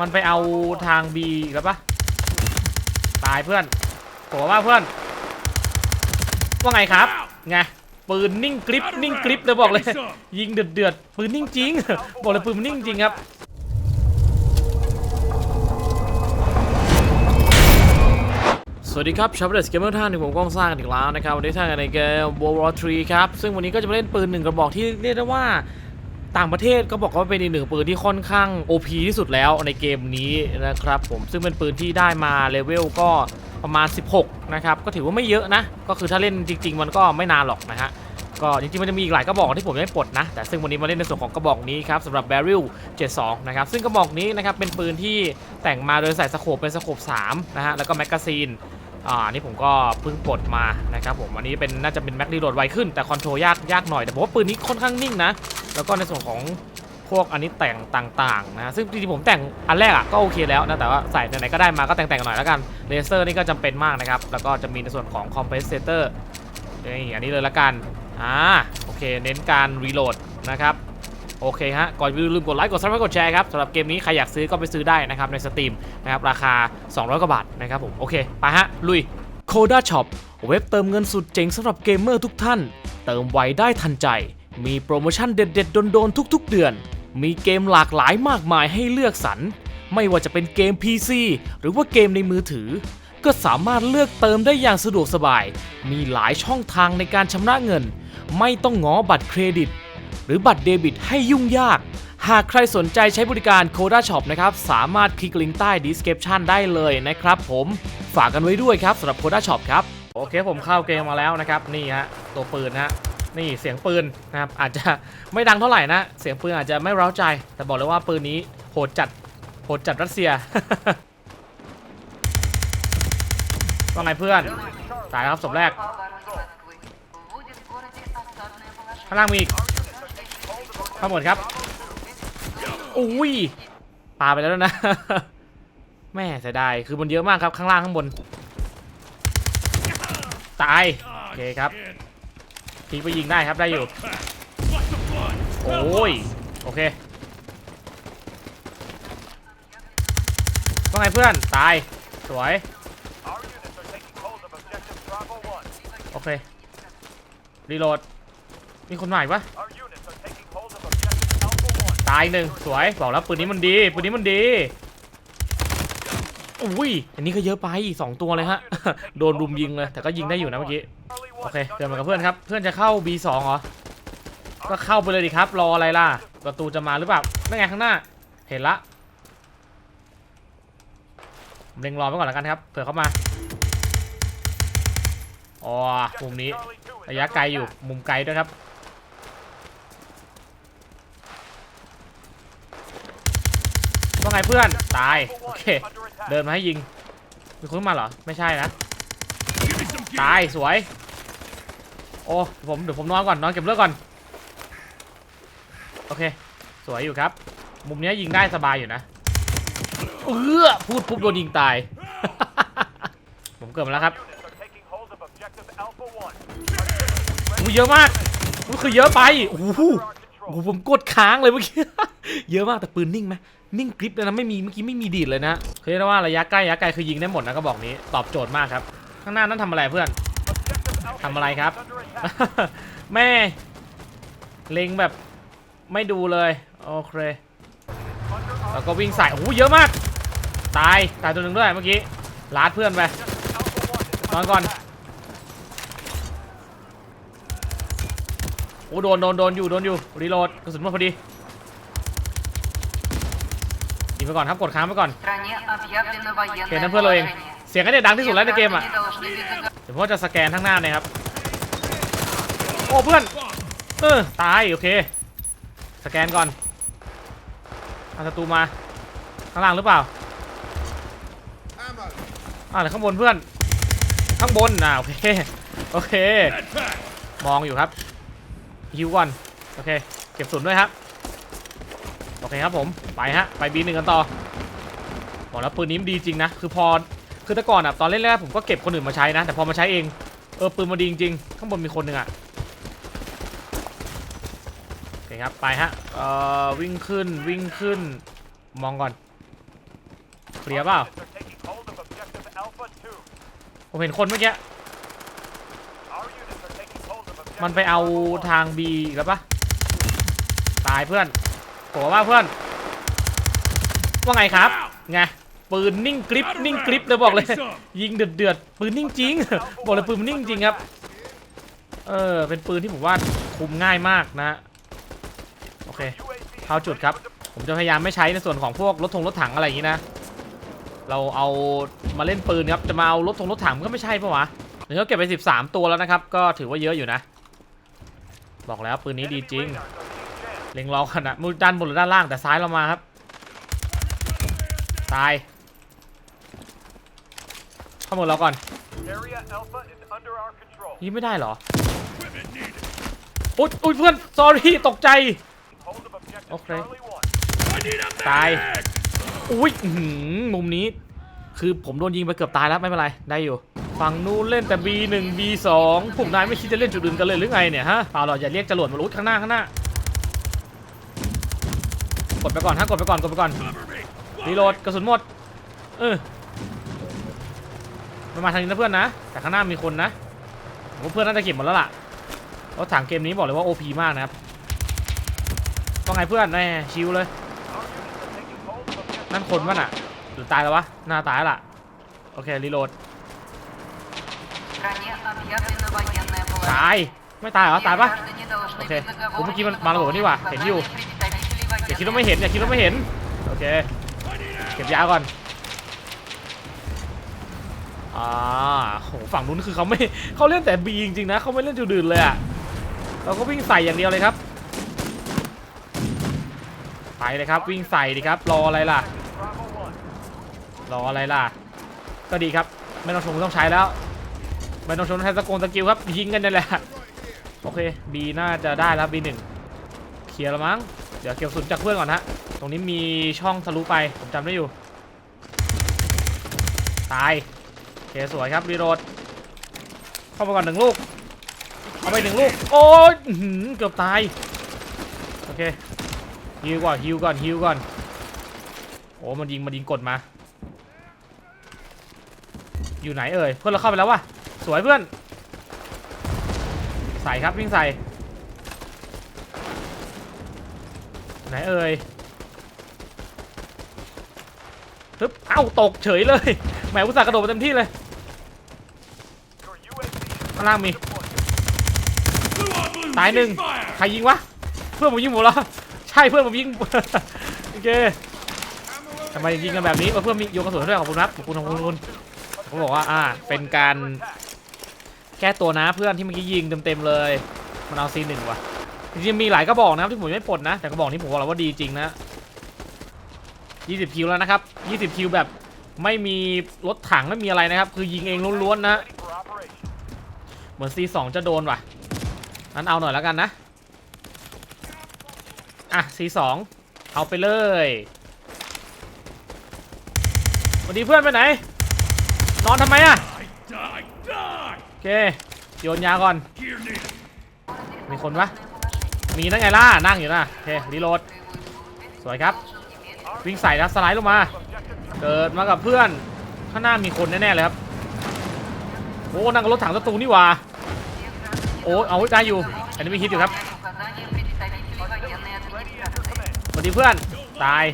มันไปเอาทางบีแล้วปะตายเพื่อนโผล่ว่าเพื่อน ว่าไงครับ ไง ปืนนิ่งกริปนิ่งกริปเลยบอกเลย ยิงเดือดเดือดปืนนิ่งจริง บอกเลยปืนมันนิ่งจริงครับสวัสดีครับชาวเดสเกมเมอร์ท่านที่ผมก้องสร้างกันอีกแล้วนะครับวันนี้ท่านกันในเกม World War 3 ครับ ซึ่งวันนี้ก็จะมาเล่นปืนหนึ่งกระบอกที่เรียกได้ว่า ต่างประเทศก็บอกว่าเป็นอีกหนึ่งปืนที่ค่อนข้าง OP ที่สุดแล้วในเกมนี้นะครับผมซึ่งเป็นปืนที่ได้มาเลเวลก็ประมาณ 16 นะครับก็ถือว่าไม่เยอะนะ ก็คือถ้าเล่นจริง ๆ มันก็ไม่นานหรอกนะฮะก็จริงๆมันจะมีอีกหลายกระบอกที่ผมยังไม่ปลดนะ แต่ซึ่งวันนี้มาเล่นในส่วนของกระบอกนี้ครับสำหรับ Barrel 72 นะครับ ซึ่งกระบอกนี้นะครับเป็นปืนที่แต่งมาโดยใส่สโคปเป็นสโคป3นะฮะแล้วก็แมกกาซีน อ่านี่ผมก็เพิ่งปลดมานะครับผมอันนี้เป็นน่าจะเป็นแม็กรีโหลดไวขึ้นแต่คอนโทรลยากยากหน่อยแต่ผมว่าปืนนี้ค่อนข้างนิ่งนะ แล้วก็ในส่วนของพวกอันนี้แต่งต่างๆนะซึ่งจริงๆผมแต่งอันแรกอะก็โอเคแล้วนะแต่ว่าใส่ไหนๆก็ได้มาก็แต่งๆหน่อยแล้วกันเลเซอร์นี่ก็จำเป็นมากนะครับแล้วก็จะมีในส่วนของคอมเพรสเซเตอร์นี่อันนี้เลยละกันอ่าโอเคเน้นการรีโหลดนะครับ โอเคฮะ ก่อนอื่นลืมกดไลค์ กดซับสไครต์กดแชร์ครับสำหรับเกมนี้ ใครอยากซื้อก็ไปซื้อได้นะครับ ในสตรีมนะครับ ราคา 200 กว่าบาทนะครับผม โอเค ไปฮะ ลุย Coda Shop เว็บเติมเงินสุดเจ๋งสำหรับเกมเมอร์ทุกท่าน เติมไวได้ทันใจ มีโปรโมชั่นเด็ด ๆ โดน ๆ ทุก ๆ เดือน มีเกมหลากหลายมากมายให้เลือกสรร ไม่ว่าจะเป็นเกม PC หรือว่าเกมในมือถือ ก็สามารถเลือกเติมได้อย่างสะดวกสบาย มีหลายช่องทางในการชำระเงิน ไม่ต้องง้อบัตรเครดิต หรือบัตรเดบิตให้ยุ่งยาก หากใครสนใจใช้บริการโคด้าช็อปนะครับ สามารถคลิกลิงก์ใต้ดีสคริปชั่นได้เลยนะครับผมฝากกันไว้ด้วยครับสำหรับโคด้าช็อปครับ โอเคผมเข้าเกมมาแล้วนะครับ นี่ฮะตัวปืนฮะนี่เสียงปืนนะครับอาจจะไม่ดังเท่าไหร่นะ เสียงปืนอาจจะไม่ร้าใจ แต่บอกเลยว่าปืนนี้โหดจัดโหดจัดรัสเซียว่าไงเพื่อนตายครับศพแรกข้างล่างมีอีก ข้างบนครับอุ้ยปาไปแล้วนะ แม่เสียดาย คือมันเยอะมากครับ ข้างล่างข้างบน ตาย โอเคครับทิ้งไปยิงได้ครับได้อยู่ โอ้ย โอเคว่าไงเพื่อน ตาย สวย โอเค รีโหลด มีคนใหม่ปะ ตายหนึ่งสวยบอกแล้วปืนนี้มันดีปืนนี้มันดีอุ้ยอันนี้ก็เยอะไปสองตัวเลยฮะโดนรุมยิงเลยแต่ก็ยิงได้อยู่นะเมื่อกี้โอเคเดินมากับเพื่อนครับเพื่อนจะเข้า B2 เหรอก็เข้าไปเลยดิครับรออะไรล่ะประตูจะมาหรือเปล่านั่นไงข้างหน้า เห็นละเล็งรอไว้ก่อนแล้วกันครับเผื่อเข้ามาอ๋อมุมนี้ระยะไกลอยู่มุมไกลด้วยครับ ว่าไงเพื่อน ตาย โอเค เดินมาให้ยิง มีคนมาเหรอ ไม่ใช่นะ ตาย สวย โอ้ ผมเดี๋ยวผมนอนก่อน นอนเก็บเลือดก่อน โอเค สวยอยู่ครับ มุมนี้ยิงได้สบายอยู่นะ เออพูดปุ๊บโดนยิงตาย ผมเกิดมาแล้วครับอู้เยอะมากอู้คือเยอะไปโอ้โหผมกดค้างเลยเมื่อกี้ เยอะมากแต่ปืนนิ่งไหมนิ่งกริปเลยนะไม่มีเมื่อกี้ไม่มีดีดเลยนะคือเรียกได้ว่าระยะใกล้ระยะไกลคือยิงได้หมดนะก็บอกนี้ตอบโจทย์มากครับ ข้างหน้านั้นทำอะไรเพื่อน Objective Alpha ทำอะไรครับ แม่เล็งแบบไม่ดูเลยโอเคแล้วก็วิ่งใส่โอ้เยอะมาก ตายตายตัวหนึ่งด้วยเมื่อกี้ลาดเพื่อนไปนอนก่อนโอ้โดนโดนโดนอยู่โดนอยู่รีโหลดกระสุนหมดพอดี ไปก่อนครับกดค้างไปก่อนเปลี่ยนน้ำเพื่อนเราเอง เสียงก็เนี่ยดังที่สุดแล้วในเกมอะเดี๋ยวพ่อจะสแกนทั้งหน้าเลยครับ โอ้เพื่อน เออตายโอเค สแกนก่อนอาศัตรูมาข้างล่างหรือเปล่าอ่าหรือข้างบนเพื่อน ข้างบนอ่าโอเคโอเค มองอยู่ครับฮิวก่อนโอเค เก็บศูนย์ด้วยครับ เคครับผม ไปฮะ ไปบีหนึ่งกันต่อบอกแล้วปืนนี้มันดีจริงนะ คือพอ คือแต่ก่อนอะตอนเล่นแรกผมก็เก็บคนอื่นมาใช้นะ แต่พอมาใช้เอง เออปืนมาดีจริงๆข้างบนมีคนหนึ่งอะโอเคครับ ไปฮะ เอ่อวิ่งขึ้นวิ่งขึ้น มองก่อน เคลียร์เปล่า ผมเห็นคนเมื่อกี้ มันไปเอาทางบีแล้วปะตายเพื่อน โกว่าเพื่อน ว่าไงครับ ไง ปืนนิ่งกริปนิ่งกริปเลยบอกเลย ยิงเดือดเดือดปืนนิ่งจริง บอกเลยปืนนิ่งจริงครับ เออ เป็นปืนที่ผมว่าคุมง่ายมากนะ โอเคเข้าจุดครับ ผมจะพยายามไม่ใช้ในส่วนของพวกรถทงรถถังอะไรอย่างนี้นะ เราเอามาเล่นปืนครับ จะมาเอารถทงรถถังก็ไม่ใช่ปะวะเดี๋ยวก็เก็บไป 13 ตัวแล้วนะครับ ก็ถือว่าเยอะอยู่นะ บอกแล้วปืนนี้ดีจริง เล็งรอขนาดมือด้านบนหรือด้านล่างแต่ซ้ายเรามาครับ ตายเข้ามือเราก่อน Area Alpha is under our control. ยิงไม่ได้เหรออุ๊ยอุ๊ยเพื่อน sorry ตกใจ Hold of objective Okay. Charlie 1. ตาย อุ้ยอื้อหือมุมนี้ คือผมโดนยิงไปเกือบตายแล้วไม่เป็นไร ได้อยู่ ฝั่งนู้นเล่นแต่ B1 B2 พวกนายไม่คิดจะเล่นจุดอื่นกันเลยหรือไงเนี่ยฮะเปล่าหรอกอย่าเรียกจรวดมาลุดข้างหน้าข้างหน้าก ดไปก่อนถ้ากดไปก่อนกดไปก่อนรีโหลดกระสุนหมดเออมาทางนี้นะเพื่อนนะ แต่ข้างหน้ามีคนนะผมเพื่อนน่าจะเก็บหมดแล้วล่ะรถถังเกมนี้บอกเลยว่าโอพีมากนะครับว่าไงเพื่อนแน่ชิวเลยนั่นคนวะน่ะหรือตายแล้ววะหน้าตายล่ะโอเครีโหลดตายไม่ตายเหรอตายปะโอเคผมเมื่อกี้มันมาระเบิดนี่ว่ะเห็นอยู่ คิดว่าไม่เห็นอย่าคิดว่าไม่เห็นโอเคเก็บยาก่อนอ่าโหฝั่งนู้นคือเขาไม่เขาเล่นแต่บีจริงๆนะเขาไม่เล่นจุดอื่นเลยอะเราก็วิ่งใส่อย่างเดียวเลยครับไปเลยครับวิ่งใส่ดีครับรออะไรล่ะ รออะไรล่ะ ก็ดีครับไม่ต้องชงต้องใช้แล้วไม่ต้องชงใช้สกงสกิลครับยิงกันนั่นแหละโอเคบีน่าจะได้แล้วบีหนึ่งเคลียร์แล้วมั้ง เดี๋ยวเก็บสุนจากเพื่อนก่อนฮะ ตรงนี้มีช่องทะลุไป ผมจำได้อยู่ ตายเคสวยครับรีโหลดเข้ามาก่อนหนึ่งลูก เอาไปหนึ่งลูก โอ้ยเกือบตาย โอเคฮิวก่อนฮิวก่อนฮิวก่อน โอ้มันยิงมันยิงกดมา อยู่ไหนเอ่ย เพื่อนเราเข้าไปแล้ววะสวยเพื่อน ใส่ครับวิ่งใส่ ไห นเอ่ยปึ๊บเอ้าตกเฉยเลยแหมอุตส่าห์กระโดดมาเต็มที่เลยข้างล่างมีตายหนึ่งใครยิงวะเพื่อนผมยิงผมเหรอใช่เพื่อนผมยิงโอเคทำไมยิงกันแบบนี้เออเพื่อนมีโยนกระสุนด้วยขอบคุณครับขอบคุณขอบคุณขอบคุณผมบอกว่าอ่าเป็นการแก้ตัวนะเพื่อนที่เมื่อกี้ยิงเต็มๆเลยมันเอาซีหนึ่งว่ะ จริงๆมีหลายกระบอกนะครับที่ผมไม่ปลดนะ แต่กระบอกนี้ผมบอกแล้วว่าดีจริงนะ 20 คิวแล้วนะครับ 20 คิวแบบไม่มีรถถังไม่มีอะไรนะครับ คือยิงเองล้วนๆนะเหมือน C2 จะโดนว่ะนั้นเอาหน่อยแล้วกันนะ อะ C2 เอาไปเลยสวัสดีเพื่อนไปไหน นอนทำไมอะโอเคโยนยาก่อน มีคนปะ มีนั่งไงล่ะ นั่งอยู่นะโอเครีโหลด สวยครับ วิ่งใส่แล้วสไลด์ลงมา เกิดมากับเพื่อน ข้างหน้ามีคนแน่ๆเลยครับ โอ้ นั่งรถถังศัตรูนี่ว่าโอ้ เอาได้อยู่ อันนี้ไม่คิดอยู่ครับสวัสดีเพื่อน ตาย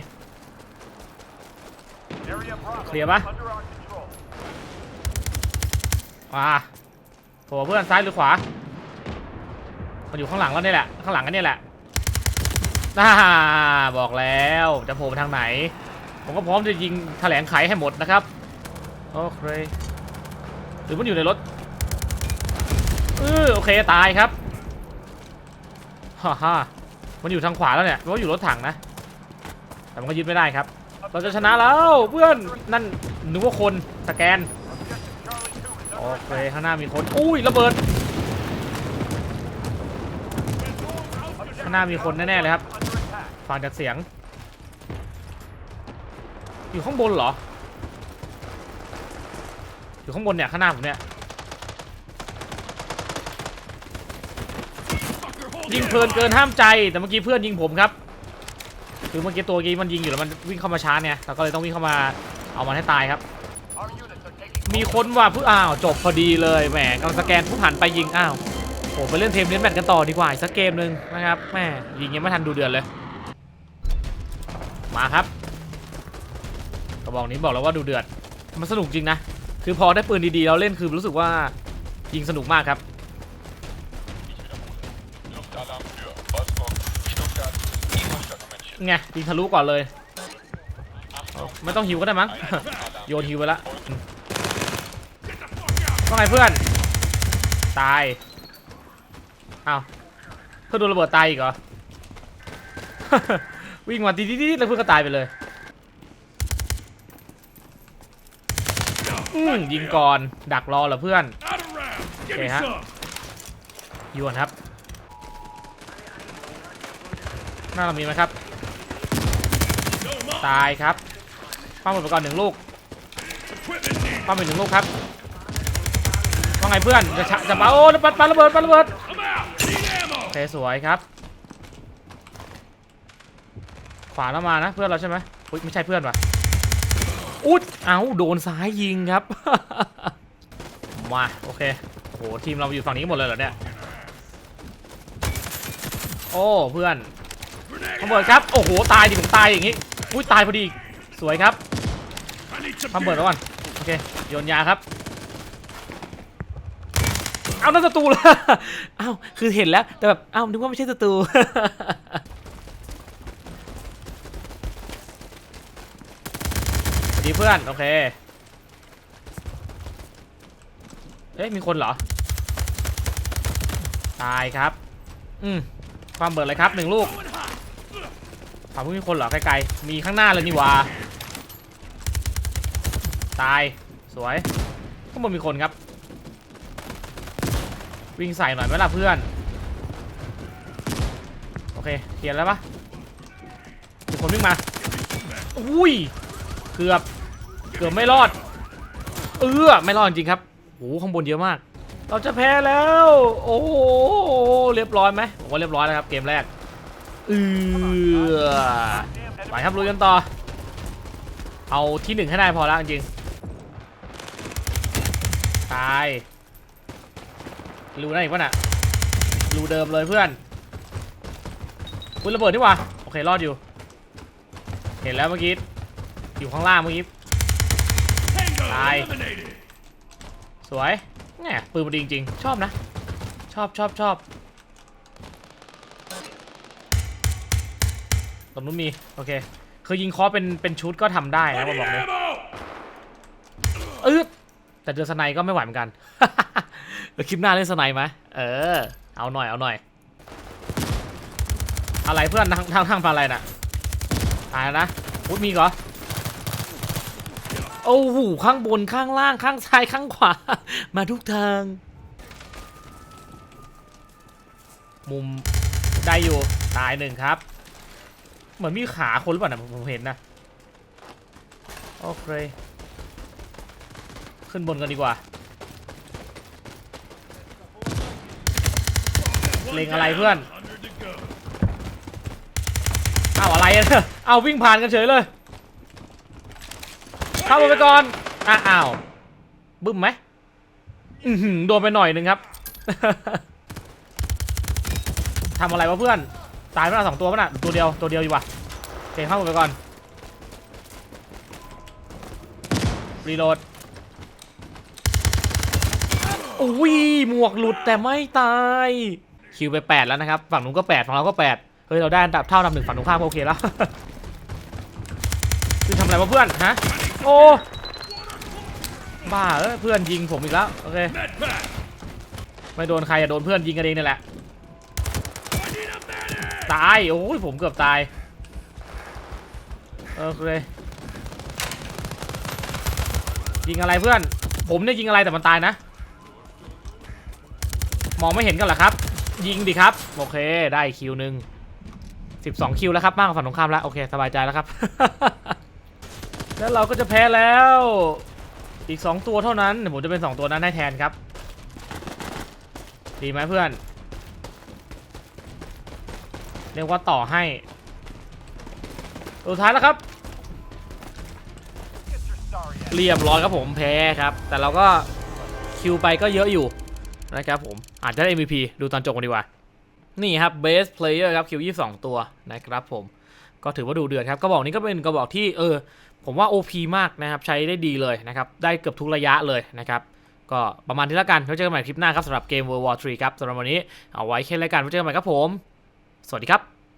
เคลียร์ปะมาโผล่เพื่อนซ้ายหรือขวา มันอยู่ข้างหลังแล้วนี่แหละ ข้างหลังกันนี่แหละน่าบอกแล้วจะโผล่ไปทางไหน ผมก็พร้อมจะยิงแถลงไขให้หมดนะครับ โอเคหรือมันอยู่ในรถเออโอเคตายครับ ฮ่าฮ่ามันอยู่ทางขวาแล้วเนี่ยมันก็อยู่รถถังนะ แต่มันก็ยึดไม่ได้ครับ เราจะชนะแล้วเพื่อน นั่นนึกว่าคนสแกน โอเคข้างหน้ามีคน อุ้ยระเบิดางหน้ามีคนแน่ๆเลยครับฟังจากเสียง อยู่ข้างบนเหรอ อยู่ข้างบนเนี่ยข้างหน้าผมเนี่ยยิงเพลินเกินห้ามใจแต่เมื่อกี้เพื่อนยิงผมครับคือเมื่อกี้ตัวกี้มันยิงอยู่แล้วมันวิ่งเข้ามาชาร์จเนี่ยเราก็เลยต้องวิ่งเข้ามาเอามันให้ตายครับ มีคนว่าเพื่ออ้าวจบพอดีเลยแหมกำลังสแกนผู้หันไปยิงอ้าว โอ้ไปเล่นเทมเล่นแมตช์กันต่อดีกว่าอีกสักเกมหนึ่งนะครับแหมยิงยังไม่ทันดูเดือดเลย มาครับกระบอกนี้บอกแล้วว่าดูเดือดมันสนุกจริงนะ คือพอได้ปืนดีๆเราเล่นคือรู้สึกว่ายิงสนุกมากครับไงยิงทะลุก่อนเลย ไม่ต้องฮิวก็ได้มั้งโยนฮิวไปละว่าไงเพื่อน ตาย อ้าวเพื่อนโดนระเบิดตายอีกเหรอ วิ่งมาดิดิดๆแล้วเพื่อนก็ตายไปเลยอืมยิงก่อน ดักรอเหรอเพื่อนโอเคฮะยวนครับ หน้าเรามีไหมครับ ตายครับป้าหมดไปก่อนหนึ่งลูกป้าหมดหนึ่งลูกครับว่าไงเพื่อน จะชะจะปาโอ้ปัดปาระเบิดปาระเบิด โอเคสวยครับ ขวาแล้วมานะเพื่อนเราใช่ไหมอุ๊ยไม่ใช่เพื่อนว่ะอุ๊ดเอ้าโดนซ้ายยิงครับ มาโอเคโอ้โหทีมเราอยู่ฝั่งนี้หมดเลยเหรอเนี่ย โอ้เพื่อนระเบิดครับ โอ้โห ตายดิผมตายอย่างงี้ อุ้ยตายพอดี สวยครับทำเบิดแล้วก่อน โอเค โยนยาครับ เอานั่นศัตรูเลยเอ้าคือเห็นแล้ว แต่แบบ เอ้านึกว่าไม่ใช่ศัตรูสวัสดีเพื่อน โอเค เอ๊ะมีคนเหรอ ตายครับ อืม ความเบิดเลยครับหนึ่งลูกถามว่ามีคนเหรอไกลๆ มีข้างหน้าเลยนี่วาตาย สวย ข้างบนมีคนครับ วิ่งใส่หน่อยไหมล่ะเพื่อน โอเคเคลียร์แล้วปะมีคนวิ่งมา อุ้ย เกือบ เกือบไม่รอด เออไม่รอดจริงครับโอ้โหข้างบนเยอะมาก เราจะแพ้แล้ว โอ้โหเรียบร้อยไหมผมว่าเรียบร้อยแล้วครับเกมแรก เออไปครับลุยกันต่อ เอาที่หนึ่งให้ได้พอแล้วจริงตาย รูไหนอีกวะน่ะรูเดิมเลยเพื่อนคุณระเบิดนี่ว่าโอเครอดอยู่ เห็นแล้วเมื่อกี้อยู่ข้างล่างเมื่อกี้ตายสวยแหมปืนมันดีจริงๆชอบนะ ชอบชอบชอบตรงนู้นมีโอเคคือยิงคอเป็นเป็นชุดก็ทำได้นะผมบอกเลย แต่เจอสไนก็ไม่ไหวเหมือนกันเดี๋ยวคลิปหน้าเล่นสไนไหมเออ เอาหน่อยเอาหน่อย อะไรเพื่อนทางทางทางปลาอะไรน่ะตายนะพุดมีกเหรอโอ้โหข้างบนข้างล่างข้างซ้ายข้างขวา มาทุกทาง มุมได้อยู่ตายหนึ่งครับ เหมือนมีขาคนหรือเปล่านะผมเห็นนะ โอเค ขึ้นบนกันดีกว่า เล็งอะไรเพื่อน เอาอะไรอะเอาวิ่งผ่านกันเฉยเลย เข้าไปก่อนอ้าวบึ้มไหมโดนไปหน่อยหนึ่งครับทำอะไรวะเพื่อน ตายไปล้วสองตัวป่ะน่ะตัวเดียวตัวเดียวอยู่ว่ะโอเคเข้าไปก่อน รีโหลด อุ้ยหมวกหลุดแต่ไม่ตาย คิวไป 8 แล้วนะครับ ฝั่งนู้นก็ 8 ฝั่งเราก็ 8 เฮ้ย เราได้อันดับเท่าอันดับหนึ่งฝั่งตรงข้ามก็โอเคแล้วคือทำอะไรวะเพื่อน ฮะ โอ้ บ้าเออเพื่อนยิงผมอีกแล้ว โอเค ไม่โดนใครอะโดนเพื่อนยิงกันเองนี่แหละ ตาย โอ้ยผมเกือบตาย โอเค ยิงอะไรเพื่อน ผมเนี่ยยิงอะไรแต่มันตายนะ มองไม่เห็นกันเหรอครับ ยิงดิครับ โอเค ได้คิวหนึ่ง12คิวแล้วครับมากกว่าฝั่งตรงข้ามแล้ว โอเค สบายใจแล้วครับ แล้วเราก็จะแพ้แล้ว อีก2ตัวเท่านั้นเดี๋ยวผมจะเป็น2ตัวนั้นให้แทนครับ ดีไหมเพื่อน เรียกว่าต่อให้สุดท้ายแล้วครับ เรียบร้อยครับผมแพ้ครับ แต่เราก็คิวไปก็เยอะอยู่นะครับผม อาจจะได้ MVP ดูตอนจบกันดีกว่า นี่ครับ base player ครับคิว22 ตัวนะครับผม ก็ถือว่าดูเดือดครับ กระบอกนี้ก็เป็นกระบอกที่เออ ผมว่า OP มากนะครับ ใช้ได้ดีเลยนะครับ ได้เกือบทุกระยะเลยนะครับ ก็ประมาณนี้ละกันไว้เจอกันใหม่คลิปหน้าครับสำหรับเกม World War 3 ครับสำหรับวันนี้เอาไว้แค่รายการไว้เจอกันใหม่ครับผม สวัสดีครับ